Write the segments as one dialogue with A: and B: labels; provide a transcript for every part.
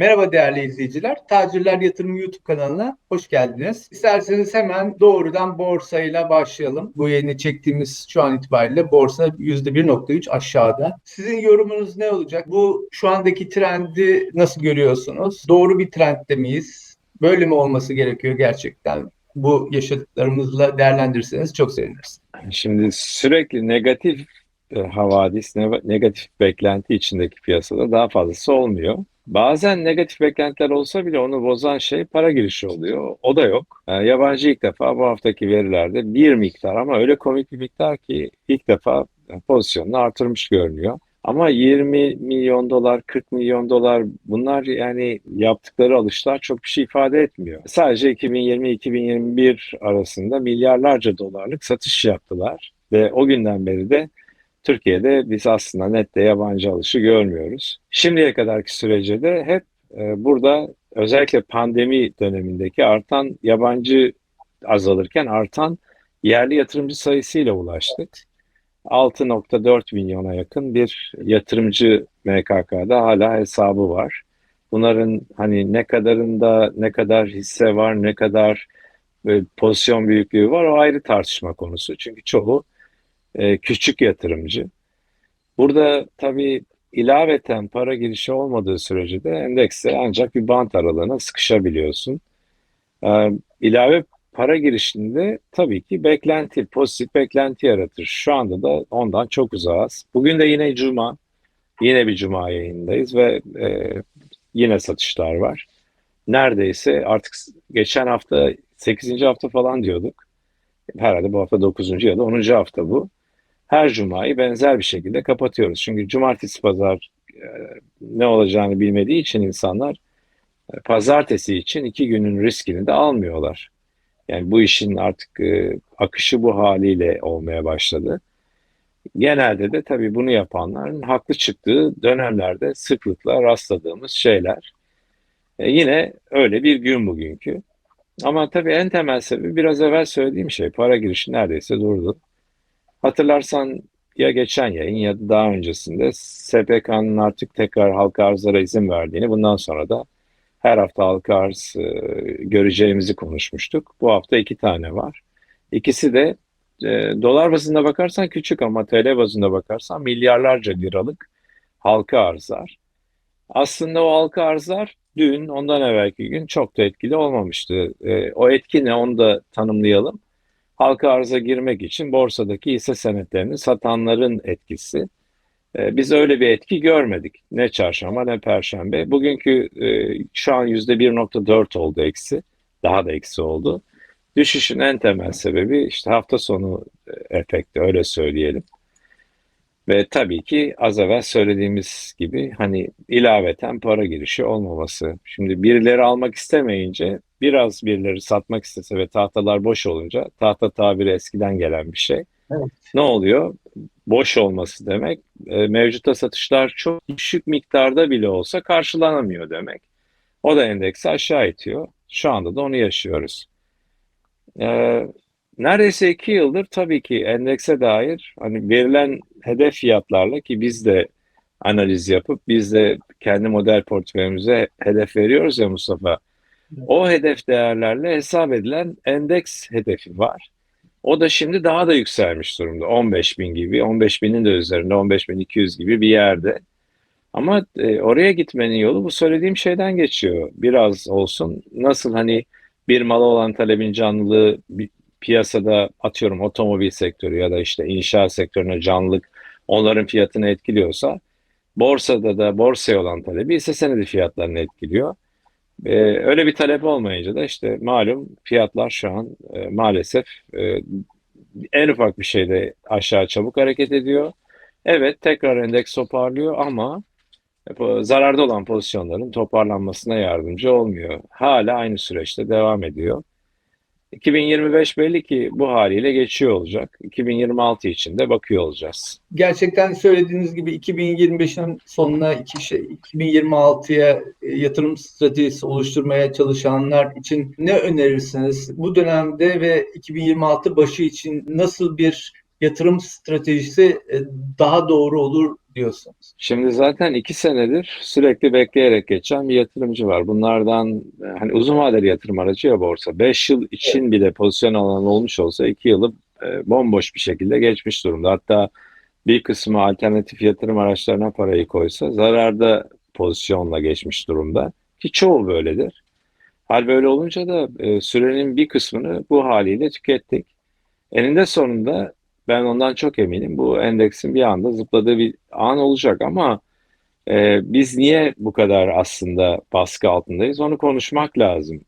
A: Merhaba değerli izleyiciler. Tacirler Yatırım YouTube kanalına hoş geldiniz. İsterseniz hemen doğrudan borsayla başlayalım. Bu yayını çektiğimiz şu an itibariyle borsa %1.3 aşağıda. Sizin yorumunuz ne olacak? Bu şu andaki trendi nasıl görüyorsunuz? Doğru bir trendde miyiz? Böyle mi olması gerekiyor gerçekten? Bu yaşadıklarımızla değerlendirirseniz çok seviniriz.
B: Şimdi sürekli negatif e, havadis, ne- negatif beklenti içindeki piyasada daha fazlası olmuyor. Bazen negatif beklentiler olsa bile onu bozan şey para girişi oluyor. O da yok. E, yabancı ilk defa bu haftaki verilerde bir miktar ama öyle komik bir miktar ki ilk defa pozisyonunu artırmış görünüyor. Ama 20 milyon dolar, 40 milyon dolar bunlar yani yaptıkları alışlar çok bir şey ifade etmiyor. Sadece 2020-2021 arasında milyarlarca dolarlık satış yaptılar ve o günden beri de Türkiye'de biz aslında nette yabancı alışı görmüyoruz. Şimdiye kadarki sürece de hep e, burada özellikle pandemi dönemindeki artan yabancı azalırken artan yerli yatırımcı sayısıyla ulaştık. 6.4 milyona yakın bir yatırımcı MKK'da hala hesabı var. Bunların hani ne kadarında ne kadar hisse var, ne kadar e, pozisyon büyüklüğü var o ayrı tartışma konusu. Çünkü çoğu e, küçük yatırımcı. Burada tabii ilaveten para girişi olmadığı sürece de endekste ancak bir bant aralığına sıkışabiliyorsun. E, ilave para girişinde tabii ki beklenti, pozitif beklenti yaratır. Şu anda da ondan çok uzağız. Bugün de yine cuma, yine bir cuma yayındayız ve e, yine satışlar var. Neredeyse artık geçen hafta 8. hafta falan diyorduk. Herhalde bu hafta 9. ya da 10. hafta bu. Her cumayı benzer bir şekilde kapatıyoruz. Çünkü cumartesi pazar e, ne olacağını bilmediği için insanlar e, pazartesi için iki günün riskini de almıyorlar. Yani bu işin artık e, akışı bu haliyle olmaya başladı. Genelde de tabii bunu yapanların haklı çıktığı dönemlerde sıklıkla rastladığımız şeyler. E, yine öyle bir gün bugünkü. Ama tabii en temel sebebi biraz evvel söylediğim şey para girişi neredeyse durdu. Hatırlarsan ya geçen yayın ya da daha öncesinde SPK'nın artık tekrar halka arzlara izin verdiğini bundan sonra da her hafta halka arz e, göreceğimizi konuşmuştuk. Bu hafta iki tane var. İkisi de e, dolar bazında bakarsan küçük ama TL bazında bakarsan milyarlarca liralık halka arzlar. Aslında o halka arzlar dün ondan evvelki gün çok da etkili olmamıştı. E, o etki ne onu da tanımlayalım. Halka arza girmek için borsadaki hisse senetlerini satanların etkisi. E, biz öyle bir etki görmedik. Ne çarşamba ne perşembe. Bugünkü e, şu an %1.4 oldu eksi. Daha da eksi oldu. Düşüşün en temel sebebi işte hafta sonu e, efekti öyle söyleyelim. Ve tabii ki az evvel söylediğimiz gibi hani ilaveten para girişi olmaması. Şimdi birileri almak istemeyince biraz birileri satmak istese ve tahtalar boş olunca tahta tabiri eskiden gelen bir şey.
A: Evet.
B: Ne oluyor? Boş olması demek e, mevcutta satışlar çok düşük miktarda bile olsa karşılanamıyor demek. O da endeksi aşağı itiyor. Şu anda da onu yaşıyoruz. Ee, neredeyse iki yıldır tabii ki endekse dair hani verilen hedef fiyatlarla ki biz de analiz yapıp biz de kendi model portföyümüze hedef veriyoruz ya Mustafa. O hedef değerlerle hesap edilen endeks hedefi var. O da şimdi daha da yükselmiş durumda. 15 bin gibi, 15 binin de üzerinde, 15 bin 200 gibi bir yerde. Ama e, oraya gitmenin yolu bu söylediğim şeyden geçiyor. Biraz olsun. Nasıl hani bir mala olan talebin canlılığı piyasada atıyorum otomobil sektörü ya da işte inşaat sektörüne canlılık onların fiyatını etkiliyorsa borsada da borsaya olan talebi ise senedi fiyatlarını etkiliyor. Ee, öyle bir talep olmayınca da işte malum fiyatlar şu an e, maalesef e, en ufak bir şeyde aşağı çabuk hareket ediyor. Evet tekrar endeks toparlıyor ama zararda olan pozisyonların toparlanmasına yardımcı olmuyor. Hala aynı süreçte devam ediyor. 2025 belli ki bu haliyle geçiyor olacak. 2026 için de bakıyor olacağız.
A: Gerçekten söylediğiniz gibi 2025'in sonuna iki şey 2026'ya e, yatırım stratejisi oluşturmaya çalışanlar için ne önerirsiniz? Bu dönemde ve 2026 başı için nasıl bir yatırım stratejisi e, daha doğru olur diyorsunuz?
B: Şimdi zaten iki senedir sürekli bekleyerek geçen bir yatırımcı var. Bunlardan e, hani uzun vadeli yatırım aracı ya borsa. 5 yıl için bile pozisyon alan olmuş olsa 2 yılı e, bomboş bir şekilde geçmiş durumda. Hatta bir kısmı alternatif yatırım araçlarına parayı koysa zararda pozisyonla geçmiş durumda. Ki çoğu böyledir. Hal böyle olunca da e, sürenin bir kısmını bu haliyle tükettik. Eninde sonunda ben ondan çok eminim. Bu endeksin bir anda zıpladığı bir an olacak ama e, biz niye bu kadar aslında baskı altındayız? Onu konuşmak lazım.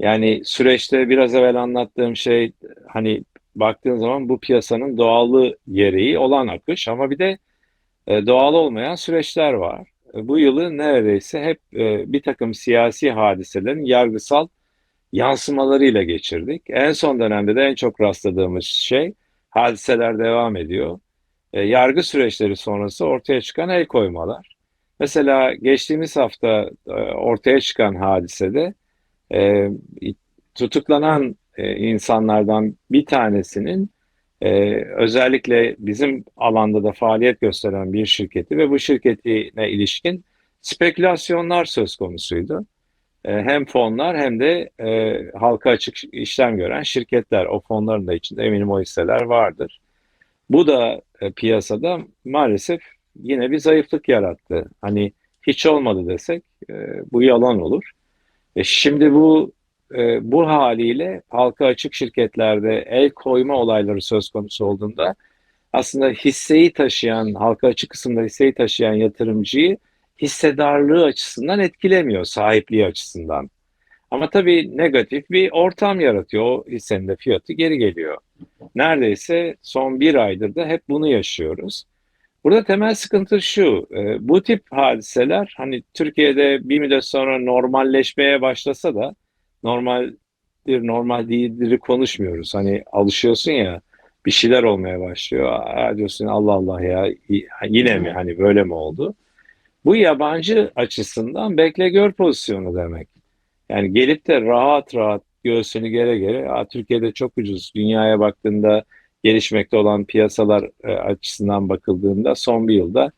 B: Yani süreçte biraz evvel anlattığım şey hani baktığın zaman bu piyasanın doğalı gereği olan akış ama bir de e, doğal olmayan süreçler var. E, bu yılı neredeyse hep e, bir takım siyasi hadiselerin yargısal yansımalarıyla geçirdik. En son dönemde de en çok rastladığımız şey hadiseler devam ediyor. E, yargı süreçleri sonrası ortaya çıkan el koymalar. Mesela geçtiğimiz hafta e, ortaya çıkan hadisede e, tutuklanan e, insanlardan bir tanesinin e, özellikle bizim alanda da faaliyet gösteren bir şirketi ve bu şirketine ilişkin spekülasyonlar söz konusuydu. E, hem fonlar hem de e, halka açık işlem gören şirketler. O fonların da içinde eminim o hisseler vardır. Bu da e, piyasada maalesef yine bir zayıflık yarattı. Hani hiç olmadı desek e, bu yalan olur. E, şimdi bu e, bu haliyle halka açık şirketlerde el koyma olayları söz konusu olduğunda aslında hisseyi taşıyan, halka açık kısımda hisseyi taşıyan yatırımcıyı hissedarlığı açısından etkilemiyor, sahipliği açısından. Ama tabii negatif bir ortam yaratıyor. O hissenin de fiyatı geri geliyor. Neredeyse son bir aydır da hep bunu yaşıyoruz. Burada temel sıkıntı şu, e, bu tip hadiseler hani Türkiye'de bir müddet sonra normalleşmeye başlasa da normaldir, normal değildir konuşmuyoruz. Hani alışıyorsun ya bir şeyler olmaya başlıyor. Aa, diyorsun Allah Allah ya yine mi hani böyle mi oldu? Bu yabancı açısından bekle gör pozisyonu demek. Yani gelip de rahat rahat göğsünü gere gere Türkiye'de çok ucuz. Dünyaya baktığında gelişmekte olan piyasalar e, açısından bakıldığında son bir yılda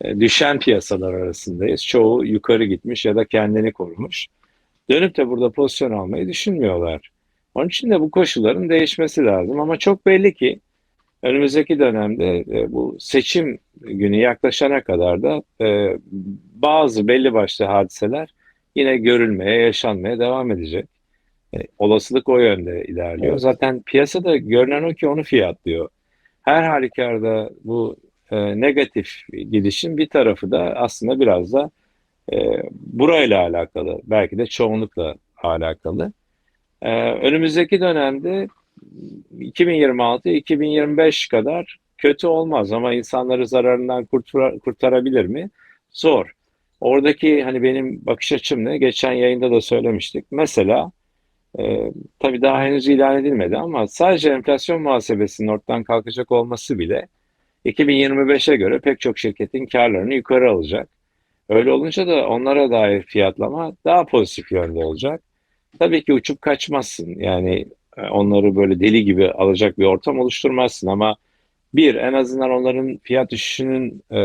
B: e, düşen piyasalar arasındayız. Çoğu yukarı gitmiş ya da kendini korumuş. Dönüp de burada pozisyon almayı düşünmüyorlar. Onun için de bu koşulların değişmesi lazım ama çok belli ki önümüzdeki dönemde e, bu seçim günü yaklaşana kadar da e, bazı belli başlı hadiseler yine görülmeye, yaşanmaya devam edecek. E, olasılık o yönde ilerliyor. Evet. Zaten piyasada görünen o ki onu fiyatlıyor. Her halükarda bu e, negatif gidişin bir tarafı da aslında biraz da e, burayla alakalı. Belki de çoğunlukla alakalı. E, önümüzdeki dönemde 2026-2025 kadar kötü olmaz ama insanları zararından kurtar kurtarabilir mi? Zor. Oradaki hani benim bakış açım ne? Geçen yayında da söylemiştik. Mesela e, tabii daha henüz ilan edilmedi ama sadece enflasyon muhasebesinin ortadan kalkacak olması bile 2025'e göre pek çok şirketin karlarını yukarı alacak. Öyle olunca da onlara dair fiyatlama daha pozitif yönde olacak. Tabii ki uçup kaçmazsın. Yani onları böyle deli gibi alacak bir ortam oluşturmazsın ama bir en azından onların fiyat düşüşünün e,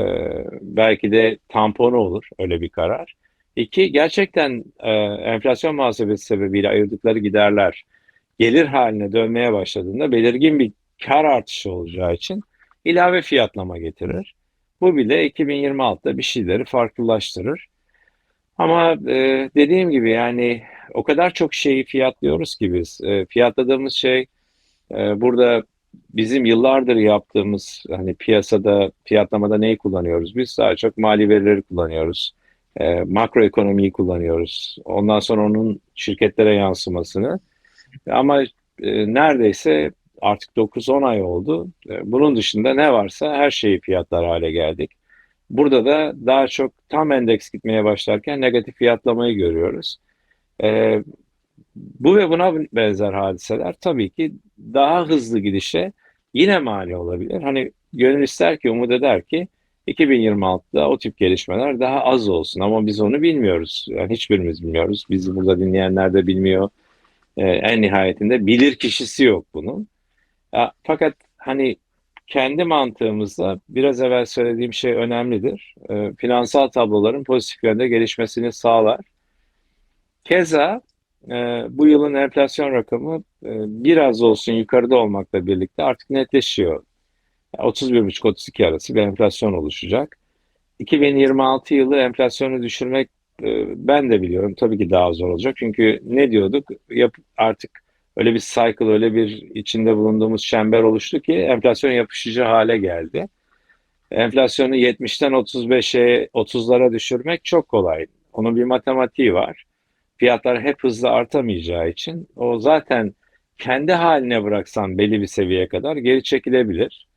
B: belki de tamponu olur öyle bir karar. İki gerçekten e, enflasyon muhasebesi sebebiyle ayırdıkları giderler gelir haline dönmeye başladığında belirgin bir kar artışı olacağı için ilave fiyatlama getirir. Bu bile 2026'da bir şeyleri farklılaştırır. Ama e, dediğim gibi yani o kadar çok şeyi fiyatlıyoruz ki biz. E, fiyatladığımız şey e, burada bizim yıllardır yaptığımız hani piyasada fiyatlamada neyi kullanıyoruz? Biz daha çok mali verileri kullanıyoruz. E, makroekonomiyi kullanıyoruz. Ondan sonra onun şirketlere yansımasını. Ama e, neredeyse artık 9-10 ay oldu. E, bunun dışında ne varsa her şeyi fiyatlar hale geldik. Burada da daha çok tam endeks gitmeye başlarken negatif fiyatlamayı görüyoruz. E, bu ve buna benzer hadiseler tabii ki daha hızlı gidişe yine mani olabilir. Hani gönül ister ki, umut eder ki 2026'da o tip gelişmeler daha az olsun ama biz onu bilmiyoruz. Yani hiçbirimiz bilmiyoruz. Bizi burada dinleyenler de bilmiyor. Ee, en nihayetinde bilir kişisi yok bunun. Ya, fakat hani kendi mantığımızda biraz evvel söylediğim şey önemlidir. E, finansal tabloların pozitif yönde gelişmesini sağlar. Keza e, bu yılın enflasyon rakamı e, biraz olsun yukarıda olmakla birlikte artık netleşiyor. 31,5-32 arası bir enflasyon oluşacak. 2026 yılı enflasyonu düşürmek e, ben de biliyorum tabii ki daha zor olacak. Çünkü ne diyorduk? Yap, artık öyle bir cycle, öyle bir içinde bulunduğumuz çember oluştu ki enflasyon yapışıcı hale geldi. Enflasyonu 70'ten 35'e 30'lara düşürmek çok kolay. Onun bir matematiği var. Fiyatlar hep hızlı artamayacağı için o zaten kendi haline bıraksan belli bir seviyeye kadar geri çekilebilir.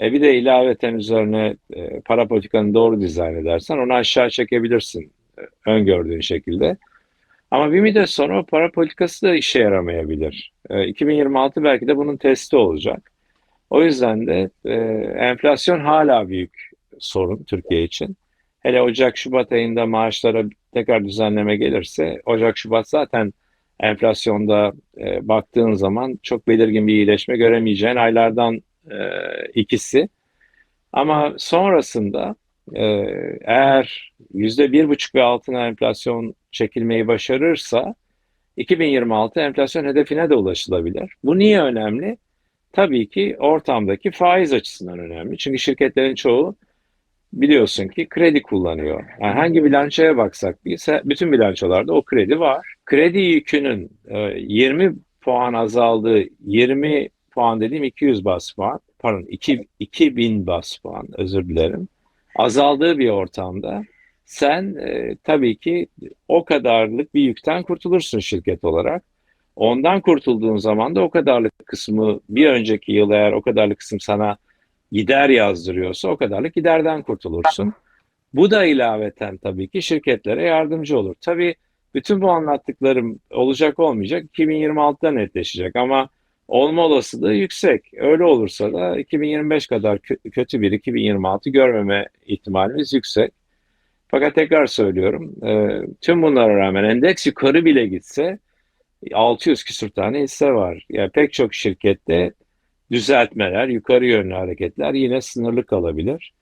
B: E bir de ilaveten üzerine e, para politikanı doğru dizayn edersen onu aşağı çekebilirsin e, öngördüğün şekilde. Ama bir müddet sonra o para politikası da işe yaramayabilir. E, 2026 belki de bunun testi olacak. O yüzden de e, enflasyon hala büyük sorun Türkiye için. Hele Ocak-Şubat ayında maaşlara tekrar düzenleme gelirse Ocak-Şubat zaten enflasyonda e, baktığın zaman çok belirgin bir iyileşme göremeyeceğin aylardan e, ikisi. Ama sonrasında e, eğer yüzde bir buçuk ve altına enflasyon çekilmeyi başarırsa 2026 enflasyon hedefine de ulaşılabilir. Bu niye önemli? Tabii ki ortamdaki faiz açısından önemli. Çünkü şirketlerin çoğu biliyorsun ki kredi kullanıyor. Yani hangi bilançoya baksak bilse bütün bilançolarda o kredi var. Kredi yükünün 20 puan azaldığı 20 puan dediğim 200 bas puan pardon 2, 2000 bas puan özür dilerim azaldığı bir ortamda sen e, tabii ki o kadarlık bir yükten kurtulursun şirket olarak. Ondan kurtulduğun zaman da o kadarlık kısmı bir önceki yıl eğer o kadarlık kısım sana gider yazdırıyorsa o kadarlık giderden kurtulursun. Bu da ilaveten tabii ki şirketlere yardımcı olur. Tabii bütün bu anlattıklarım olacak olmayacak 2026'da netleşecek ama olma olasılığı yüksek. Öyle olursa da 2025 kadar kötü bir 2026 görmeme ihtimalimiz yüksek. Fakat tekrar söylüyorum, e, tüm bunlara rağmen endeks yukarı bile gitse 600 küsur tane hisse var. Yani pek çok şirkette düzeltmeler, yukarı yönlü hareketler yine sınırlı kalabilir.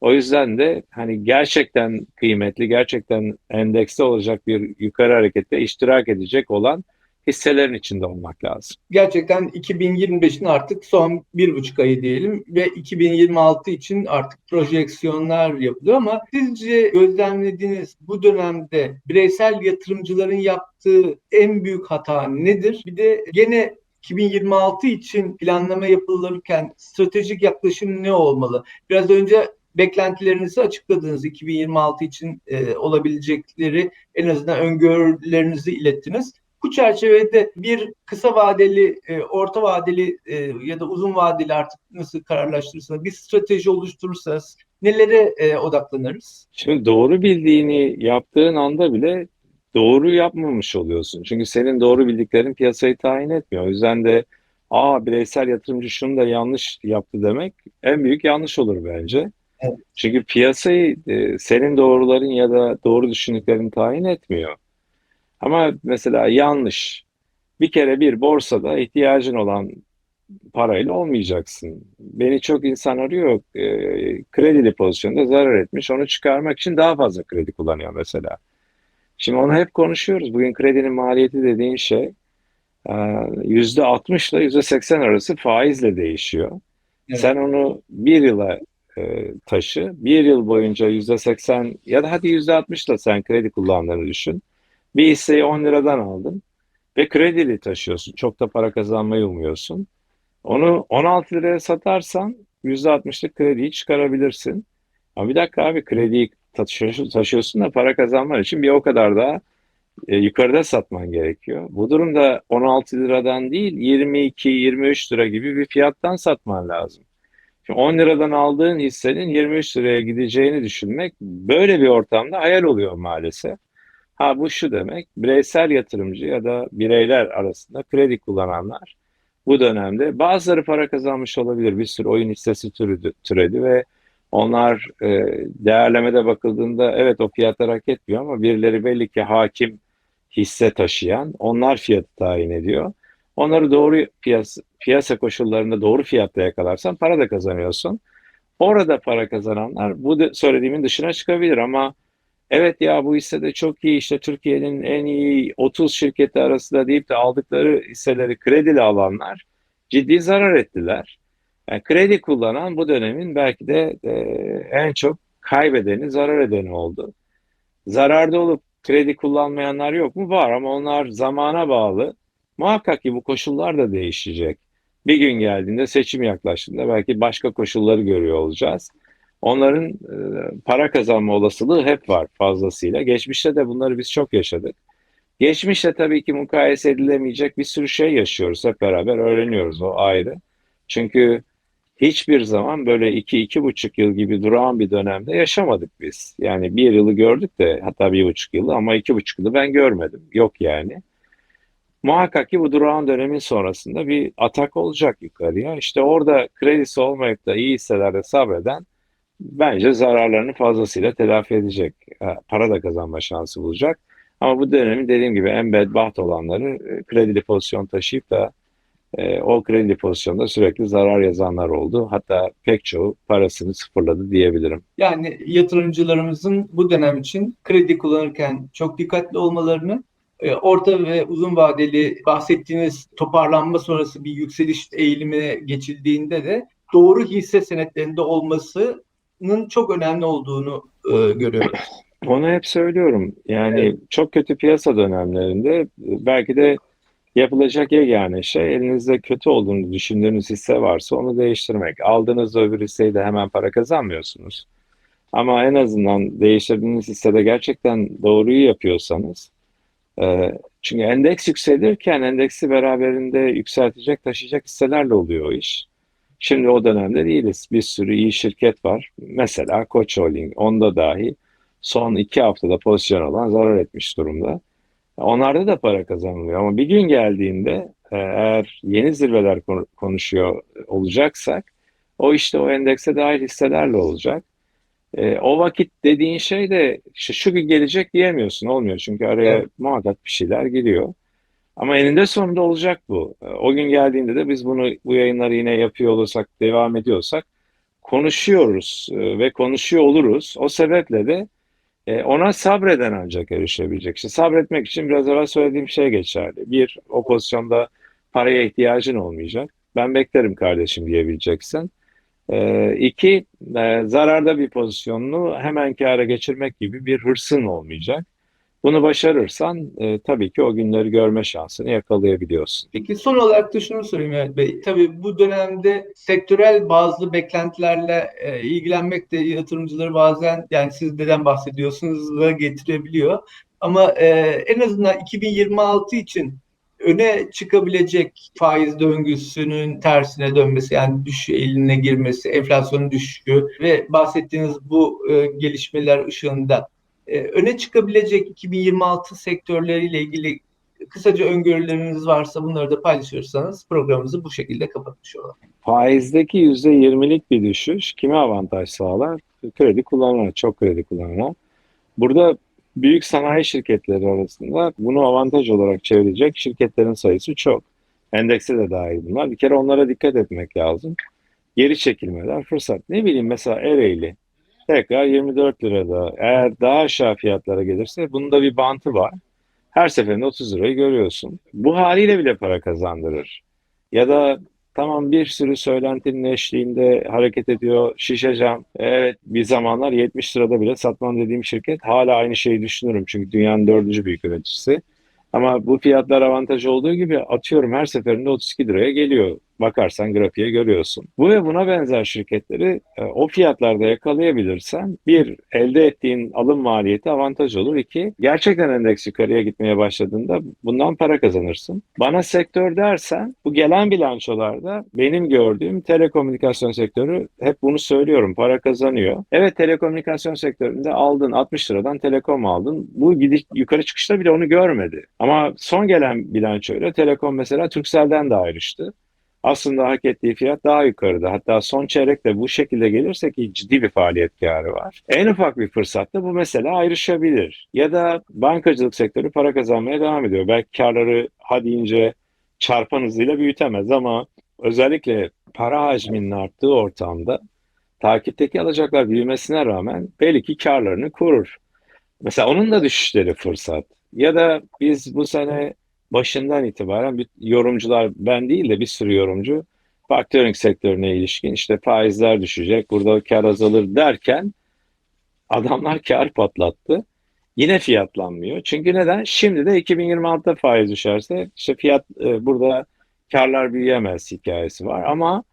B: O yüzden de hani gerçekten kıymetli, gerçekten endekste olacak bir yukarı harekette iştirak edecek olan hisselerin içinde olmak lazım.
A: Gerçekten 2025'in artık son bir buçuk ayı diyelim ve 2026 için artık projeksiyonlar yapılıyor ama sizce gözlemlediğiniz bu dönemde bireysel yatırımcıların yaptığı en büyük hata nedir? Bir de gene 2026 için planlama yapılırken stratejik yaklaşım ne olmalı? Biraz önce beklentilerinizi açıkladınız. 2026 için e, olabilecekleri en azından öngörülerinizi ilettiniz. Bu çerçevede bir kısa vadeli, e, orta vadeli e, ya da uzun vadeli artık nasıl kararlaştırırsanız bir strateji oluşturursanız nelere e, odaklanırız?
B: Şimdi doğru bildiğini yaptığın anda bile doğru yapmamış oluyorsun. Çünkü senin doğru bildiklerin piyasayı tayin etmiyor. O yüzden de aa bireysel yatırımcı şunu da yanlış yaptı demek en büyük yanlış olur bence.
A: Evet.
B: Çünkü piyasayı e, senin doğruların ya da doğru düşündüklerin tayin etmiyor. Ama mesela yanlış. Bir kere bir borsada ihtiyacın olan parayla olmayacaksın. Beni çok insan arıyor. E, kredili pozisyonda zarar etmiş. Onu çıkarmak için daha fazla kredi kullanıyor mesela. Şimdi onu hep konuşuyoruz. Bugün kredinin maliyeti dediğin şey yüzde 60 ile yüzde 80 arası faizle değişiyor. Evet. Sen onu bir yıla e, taşı. Bir yıl boyunca yüzde 80 ya da hadi yüzde 60 ile sen kredi kullandığını düşün. Bir hisseyi 10 liradan aldın ve kredili taşıyorsun. Çok da para kazanmayı umuyorsun. Onu 16 liraya satarsan %60'lık krediyi çıkarabilirsin. Ama bir dakika abi krediyi taşıyorsun da para kazanman için bir o kadar daha e, yukarıda satman gerekiyor. Bu durumda 16 liradan değil 22-23 lira gibi bir fiyattan satman lazım. Şimdi 10 liradan aldığın hissenin 23 liraya gideceğini düşünmek böyle bir ortamda hayal oluyor maalesef. Ha bu şu demek, bireysel yatırımcı ya da bireyler arasında kredi kullananlar bu dönemde bazıları para kazanmış olabilir. Bir sürü oyun hissesi türedi, türedi ve onlar e, değerlemede bakıldığında evet o fiyatlar hak etmiyor ama birileri belli ki hakim hisse taşıyan onlar fiyatı tayin ediyor. Onları doğru piyasa, piyasa koşullarında doğru fiyatta yakalarsan para da kazanıyorsun. Orada para kazananlar bu de, söylediğimin dışına çıkabilir ama evet ya bu hisse de çok iyi işte Türkiye'nin en iyi 30 şirketi arasında deyip de aldıkları hisseleri kredili alanlar ciddi zarar ettiler. Yani kredi kullanan bu dönemin belki de e, en çok kaybedeni, zarar edeni oldu. Zararda olup kredi kullanmayanlar yok mu? Var ama onlar zamana bağlı. Muhakkak ki bu koşullar da değişecek. Bir gün geldiğinde seçim yaklaştığında belki başka koşulları görüyor olacağız. Onların e, para kazanma olasılığı hep var fazlasıyla. Geçmişte de bunları biz çok yaşadık. Geçmişte tabii ki mukayese edilemeyecek bir sürü şey yaşıyoruz. Hep beraber öğreniyoruz o ayrı. Çünkü hiçbir zaman böyle iki, iki buçuk yıl gibi durağan bir dönemde yaşamadık biz. Yani bir yılı gördük de hatta bir buçuk yılı ama iki buçuk yılı ben görmedim. Yok yani. Muhakkak ki bu durağan dönemin sonrasında bir atak olacak yukarıya. İşte orada kredisi olmayıp da iyi hisselerde sabreden bence zararlarını fazlasıyla telafi edecek. Para da kazanma şansı bulacak. Ama bu dönemin dediğim gibi en bedbaht olanları e, kredili pozisyon taşıyıp da e, o kredi pozisyonda sürekli zarar yazanlar oldu. Hatta pek çoğu parasını sıfırladı diyebilirim.
A: Yani yatırımcılarımızın bu dönem için kredi kullanırken çok dikkatli olmalarını, e, orta ve uzun vadeli bahsettiğiniz toparlanma sonrası bir yükseliş eğilimine geçildiğinde de doğru hisse senetlerinde olmasının çok önemli olduğunu e, görüyoruz.
B: Onu hep söylüyorum. Yani evet. çok kötü piyasa dönemlerinde belki de yapılacak yegane şey elinizde kötü olduğunu düşündüğünüz hisse varsa onu değiştirmek. Aldığınız öbür hisseyi de hemen para kazanmıyorsunuz. Ama en azından değiştirdiğiniz hissede gerçekten doğruyu yapıyorsanız e, çünkü endeks yükselirken endeksi beraberinde yükseltecek, taşıyacak hisselerle oluyor o iş. Şimdi o dönemde değiliz. Bir sürü iyi şirket var. Mesela Koç Holding, onda dahi son iki haftada pozisyon olan zarar etmiş durumda. Onlarda da para kazanılıyor ama bir gün geldiğinde e, eğer yeni zirveler konuşuyor olacaksak o işte o endekse dahil hisselerle olacak. E, o vakit dediğin şey de şu, şu gün gelecek diyemiyorsun olmuyor çünkü araya evet. muhakkak bir şeyler giriyor. Ama eninde sonunda olacak bu. E, o gün geldiğinde de biz bunu bu yayınları yine yapıyor olursak, devam ediyorsak konuşuyoruz ve konuşuyor oluruz. O sebeple de e, ona sabreden ancak erişebilecek. İşte sabretmek için biraz evvel söylediğim şey geçerli. Bir, o pozisyonda paraya ihtiyacın olmayacak. Ben beklerim kardeşim diyebileceksin. E, iki, e, zararda bir pozisyonunu hemen kâra geçirmek gibi bir hırsın olmayacak. Bunu başarırsan e, tabii ki o günleri görme şansını yakalayabiliyorsun.
A: Peki son olarak da şunu sorayım Mehmet Bey. Tabii bu dönemde sektörel bazı beklentilerle e, ilgilenmek de yatırımcıları bazen yani siz neden bahsediyorsunuz da getirebiliyor. Ama e, en azından 2026 için öne çıkabilecek faiz döngüsünün tersine dönmesi yani düş eline girmesi, enflasyonun düşüşü ve bahsettiğiniz bu e, gelişmeler ışığında e, öne çıkabilecek 2026 sektörleriyle ilgili kısaca öngörüleriniz varsa bunları da paylaşırsanız programımızı bu şekilde kapatmış olalım.
B: Faizdeki %20'lik bir düşüş kime avantaj sağlar? Kredi kullanana, çok kredi kullanana. Burada büyük sanayi şirketleri arasında bunu avantaj olarak çevirecek şirketlerin sayısı çok. Endekse de dahil bunlar. Bir kere onlara dikkat etmek lazım. Geri çekilmeler fırsat. Ne bileyim mesela Ereğli tekrar 24 lirada. Eğer daha aşağı fiyatlara gelirse bunda bir bantı var. Her seferinde 30 lirayı görüyorsun. Bu haliyle bile para kazandırır. Ya da tamam bir sürü söylentinin eşliğinde hareket ediyor. Şişe cam. Evet bir zamanlar 70 lirada bile satmam dediğim şirket hala aynı şeyi düşünürüm. Çünkü dünyanın dördüncü büyük üreticisi. Ama bu fiyatlar avantaj olduğu gibi atıyorum her seferinde 32 liraya geliyor. Bakarsan grafiğe görüyorsun. Bu ve buna benzer şirketleri e, o fiyatlarda yakalayabilirsen bir elde ettiğin alım maliyeti avantaj olur. İki gerçekten endeks yukarıya gitmeye başladığında bundan para kazanırsın. Bana sektör dersen bu gelen bilançolarda benim gördüğüm telekomünikasyon sektörü hep bunu söylüyorum para kazanıyor. Evet telekomünikasyon sektöründe aldın 60 liradan telekom aldın. Bu gidiş yukarı çıkışta bile onu görmedi. Ama son gelen bilançoyla telekom mesela Turkcell'den de ayrıştı aslında hak ettiği fiyat daha yukarıda. Hatta son çeyrekte bu şekilde gelirse ki ciddi bir faaliyet karı var. En ufak bir fırsatta bu mesela ayrışabilir. Ya da bankacılık sektörü para kazanmaya devam ediyor. Belki karları ha deyince çarpan hızıyla büyütemez ama özellikle para hacminin arttığı ortamda takipteki alacaklar büyümesine rağmen belki karlarını korur. Mesela onun da düşüşleri fırsat. Ya da biz bu sene başından itibaren bir yorumcular ben değil de bir sürü yorumcu faktörünk sektörüne ilişkin işte faizler düşecek, burada kar azalır derken adamlar kar patlattı. Yine fiyatlanmıyor. Çünkü neden? Şimdi de 2026'da faiz düşerse işte fiyat e, burada karlar büyüyemez hikayesi var ama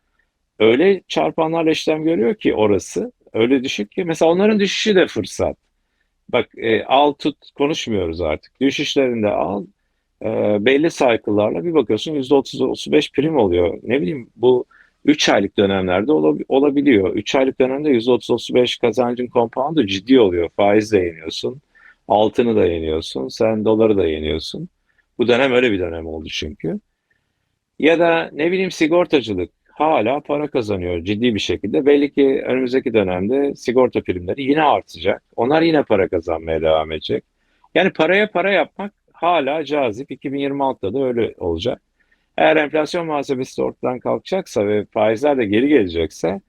B: öyle çarpanlarla işlem görüyor ki orası öyle düşük ki mesela onların düşüşü de fırsat. Bak e, al tut konuşmuyoruz artık. Düşüşlerinde al e, belli cycle'larla bir bakıyorsun %30-35 prim oluyor. Ne bileyim bu 3 aylık dönemlerde olab- olabiliyor. 3 aylık dönemde %30-35 kazancın compound'u ciddi oluyor. Faiz de yeniyorsun. Altını da yeniyorsun. Sen doları da yeniyorsun. Bu dönem öyle bir dönem oldu çünkü. Ya da ne bileyim sigortacılık hala para kazanıyor ciddi bir şekilde. Belli ki önümüzdeki dönemde sigorta primleri yine artacak. Onlar yine para kazanmaya devam edecek. Yani paraya para yapmak hala cazip. 2026'da da öyle olacak. Eğer enflasyon muhasebesi ortadan kalkacaksa ve faizler de geri gelecekse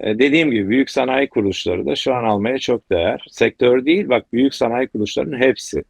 B: e, dediğim gibi büyük sanayi kuruluşları da şu an almaya çok değer. Sektör değil bak büyük sanayi kuruluşlarının hepsi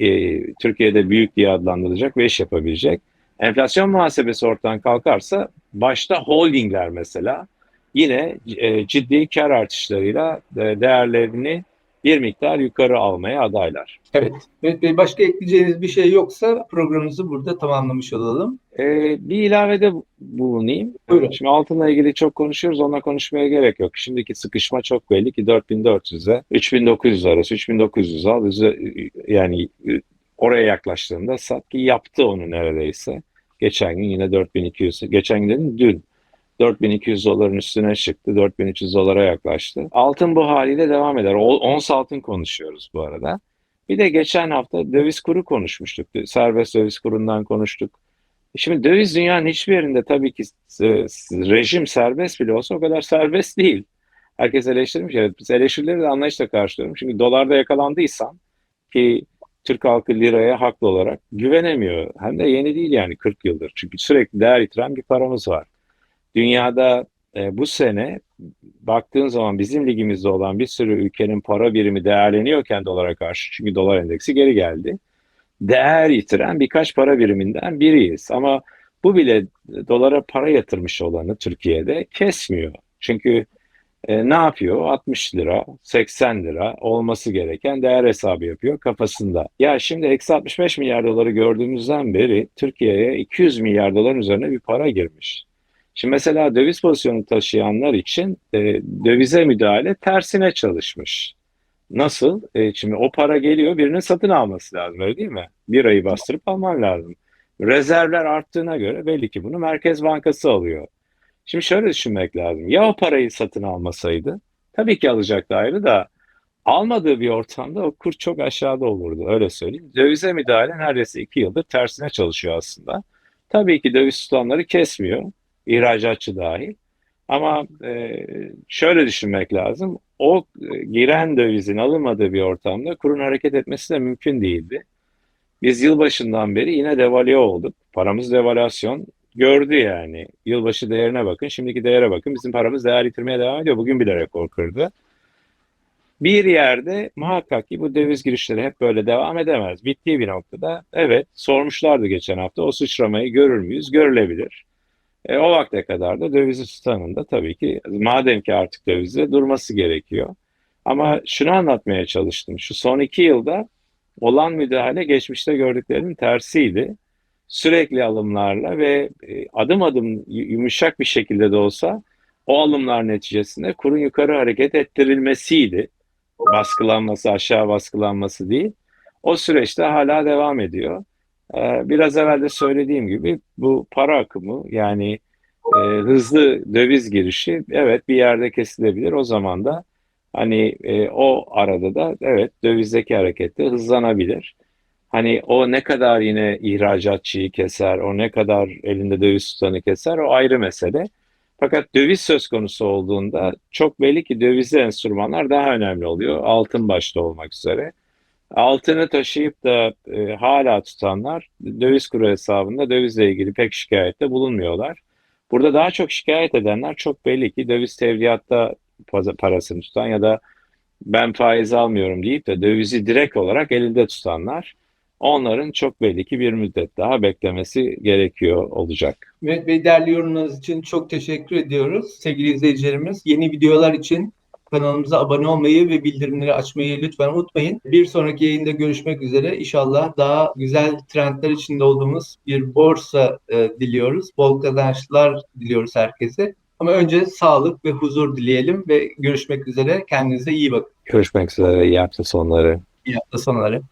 B: e, Türkiye'de büyük diye adlandırılacak ve iş yapabilecek. Enflasyon muhasebesi ortadan kalkarsa başta holdingler mesela yine e, ciddi kar artışlarıyla e, değerlerini bir miktar yukarı almaya adaylar.
A: Evet. Evet Bey başka ekleyeceğiniz bir şey yoksa programımızı burada tamamlamış olalım.
B: Ee, bir ilavede bulunayım.
A: Buyurun.
B: Şimdi altınla ilgili çok konuşuyoruz. Onunla konuşmaya gerek yok. Şimdiki sıkışma çok belli ki 4400'e 3900 arası 3900 al. Yani oraya yaklaştığında sat ki yaptı onu neredeyse. Geçen gün yine 4200. Geçen gün dedim dün. 4200 doların üstüne çıktı. 4300 dolara yaklaştı. Altın bu haliyle devam eder. Ons altın konuşuyoruz bu arada. Bir de geçen hafta döviz kuru konuşmuştuk. Serbest döviz kurundan konuştuk. Şimdi döviz dünyanın hiçbir yerinde tabii ki rejim serbest bile olsa o kadar serbest değil. Herkes eleştirmiş. Evet, biz eleştirileri de anlayışla karşılıyorum. Çünkü dolarda yakalandıysan ki Türk halkı liraya haklı olarak güvenemiyor. Hem de yeni değil yani 40 yıldır. Çünkü sürekli değer yitiren bir paramız var. Dünyada e, bu sene baktığın zaman bizim ligimizde olan bir sürü ülkenin para birimi değerleniyorken dolara karşı çünkü dolar endeksi geri geldi. Değer yitiren birkaç para biriminden biriyiz. Ama bu bile dolara para yatırmış olanı Türkiye'de kesmiyor. Çünkü e, ne yapıyor? 60 lira, 80 lira olması gereken değer hesabı yapıyor kafasında. Ya şimdi eksi 65 milyar doları gördüğümüzden beri Türkiye'ye 200 milyar doların üzerine bir para girmiş. Şimdi mesela döviz pozisyonu taşıyanlar için e, dövize müdahale tersine çalışmış. Nasıl? E, şimdi o para geliyor birinin satın alması lazım öyle değil mi? Bir ayı bastırıp alman lazım. Rezervler arttığına göre belli ki bunu Merkez Bankası alıyor. Şimdi şöyle düşünmek lazım. Ya o parayı satın almasaydı? Tabii ki alacaktı ayrı da almadığı bir ortamda o kur çok aşağıda olurdu öyle söyleyeyim. Dövize müdahale neredeyse iki yıldır tersine çalışıyor aslında. Tabii ki döviz tutanları kesmiyor. İhracatçı dahil. Ama e, şöyle düşünmek lazım. O e, giren dövizin alınmadığı bir ortamda kurun hareket etmesi de mümkün değildi. Biz yılbaşından beri yine devalüe olduk. Paramız devalüasyon gördü yani. Yılbaşı değerine bakın, şimdiki değere bakın. Bizim paramız değer yitirmeye devam ediyor. Bugün bile rekor kırdı. Bir yerde muhakkak ki bu döviz girişleri hep böyle devam edemez. Bittiği bir noktada evet sormuşlardı geçen hafta o sıçramayı görür müyüz? Görülebilir. E, o vakte kadar da dövizi tutanın da tabii ki madem ki artık dövizde durması gerekiyor. Ama şunu anlatmaya çalıştım. Şu son iki yılda olan müdahale geçmişte gördüklerimin tersiydi. Sürekli alımlarla ve e, adım adım yumuşak bir şekilde de olsa o alımlar neticesinde kurun yukarı hareket ettirilmesiydi. Baskılanması, aşağı baskılanması değil. O süreçte hala devam ediyor. Ee, Biraz evvel de söylediğim gibi bu para akımı yani e, hızlı döviz girişi evet bir yerde kesilebilir. O zaman da hani e, o arada da evet dövizdeki hareket de hızlanabilir. Hani o ne kadar yine ihracatçıyı keser, o ne kadar elinde döviz tutanı keser o ayrı mesele. Fakat döviz söz konusu olduğunda çok belli ki dövizli enstrümanlar daha önemli oluyor. Altın başta olmak üzere. Altını taşıyıp da e, hala tutanlar döviz kuru hesabında dövizle ilgili pek şikayette bulunmuyorlar. Burada daha çok şikayet edenler çok belli ki döviz tevdiatta pa- parasını tutan ya da ben faiz almıyorum deyip de dövizi direkt olarak elinde tutanlar. Onların çok belli ki bir müddet daha beklemesi gerekiyor olacak.
A: Mehmet Bey değerli yorumlarınız için çok teşekkür ediyoruz. Sevgili izleyicilerimiz yeni videolar için kanalımıza abone olmayı ve bildirimleri açmayı lütfen unutmayın. Bir sonraki yayında görüşmek üzere. İnşallah daha güzel trendler içinde olduğumuz bir borsa e, diliyoruz. Bol kazançlar diliyoruz herkese. Ama önce sağlık ve huzur dileyelim ve görüşmek üzere. Kendinize iyi bakın.
B: Görüşmek üzere. iyi hafta sonları.
A: İyi hafta sonları.